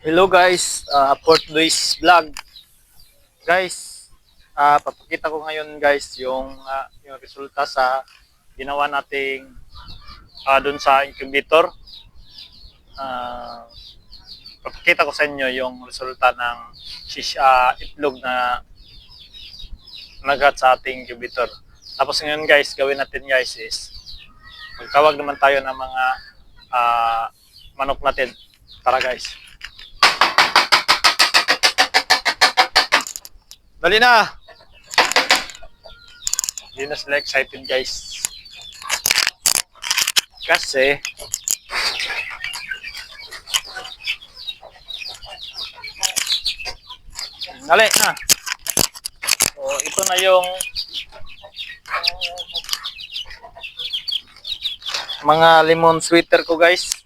Hello guys, uh, for today's vlog. Guys, uh, papakita ko ngayon guys yung ah, yung resulta sa ginawa nating uh, dun sa incubator. Uh, papakita ko sa inyo yung resulta ng ah, itlog na nagat sa ating incubator. Tapos ngayon guys, gawin natin guys is magtawag naman tayo ng mga ah, manok natin. Tara guys. Dali na! Hindi na sila excited guys. Kasi, Dali na! So, ito na yung mga lemon sweater ko guys.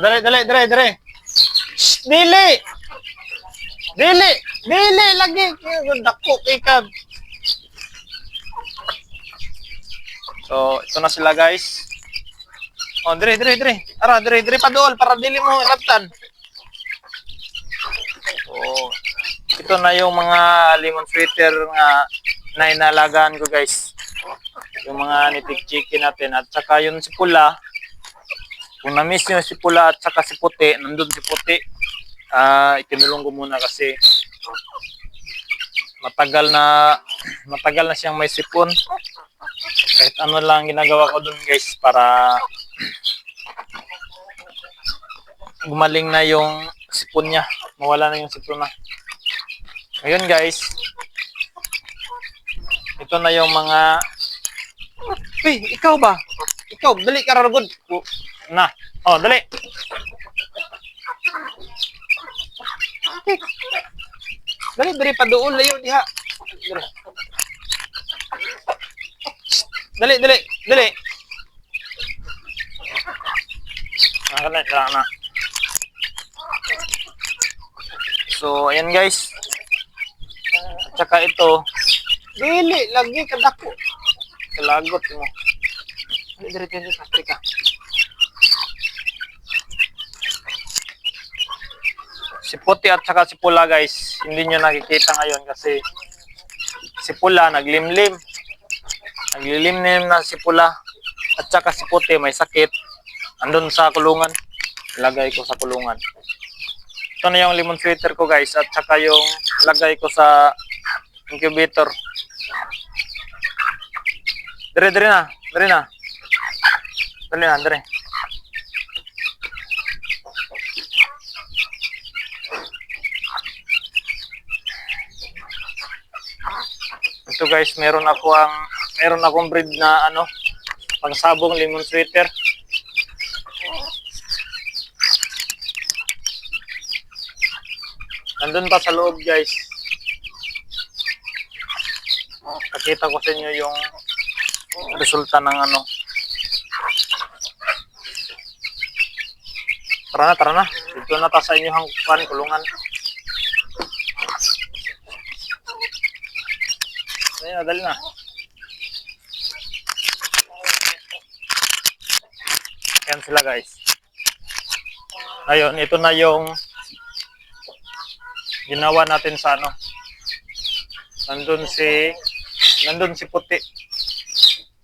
Dali, dali, dali, dali. Shh, dili! Dili! Dili! Lagi! Dako, ikab. So, ito na sila guys. Oh, dire, dire, dire. Ara, dire, dire pa dool para dili mo laptan. So, ito na yung mga lemon sweater nga na inalagaan ko guys. Yung mga nitik chicken natin at saka yung si pula. Kung na-miss nyo si pula at saka si puti, nandun si puti. Ah, ikinulong ko muna kasi matagal na matagal na siyang may sipon. Kahit ano lang ginagawa ko dun guys para gumaling na yung sipon niya. Mawala na yung sipon na. Ngayon guys, ito na yung mga Uy, ikaw ba? Ikaw, dali ka raragod. Na. Oh, dali. Dali, dali pa doon. Layo, diha. Dali. Dali, dali, dali. Ah, dali, dali na. So, ayan guys. At ito, dili, lagi kadako. Kalagot mo. Dali, dali, dali, dali, Si puti at saka si pula guys, hindi nyo nakikita ngayon kasi si pula naglimlim. Naglilimlim na si pula at saka si puti may sakit. Andun sa kulungan. Lagay ko sa kulungan. Ito na yung lemon sweater ko guys at saka yung lagay ko sa incubator. Dire dire na, dire na. Dali na, dire. Ito guys, meron ako ang meron akong breed na ano, pangsabong lemon sweater. Nandun pa sa loob guys. Pakita ko sa inyo yung resulta ng ano. Tara na, tara na. Dito na ta sa inyo hangpan, kulungan. Na, dali na. Yan sila guys. Ayun, ito na yung ginawa natin sa ano. Nandun si nandun si puti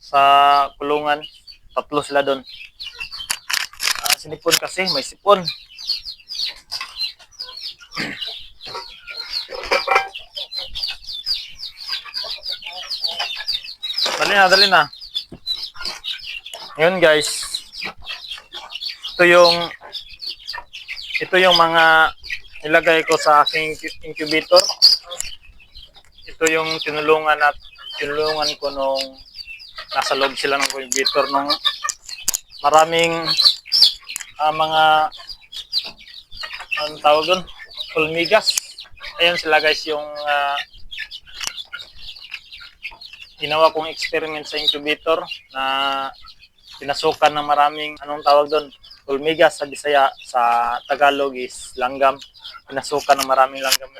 sa kulungan. Tatlo sila doon. Ah, sinipon kasi, may sipon. Dali na, dali na. Ngayon guys, ito yung ito yung mga nilagay ko sa aking incubator. Ito yung tinulungan at tinulungan ko nung nasa loob sila ng incubator nung maraming ah, mga anong tawag doon? Pulmigas. Ayun sila guys yung ah, ginawa kong experiment sa incubator na pinasukan ng maraming anong tawag doon? Ulmigas sa Bisaya sa Tagalog is langgam. Pinasukan ng maraming langgam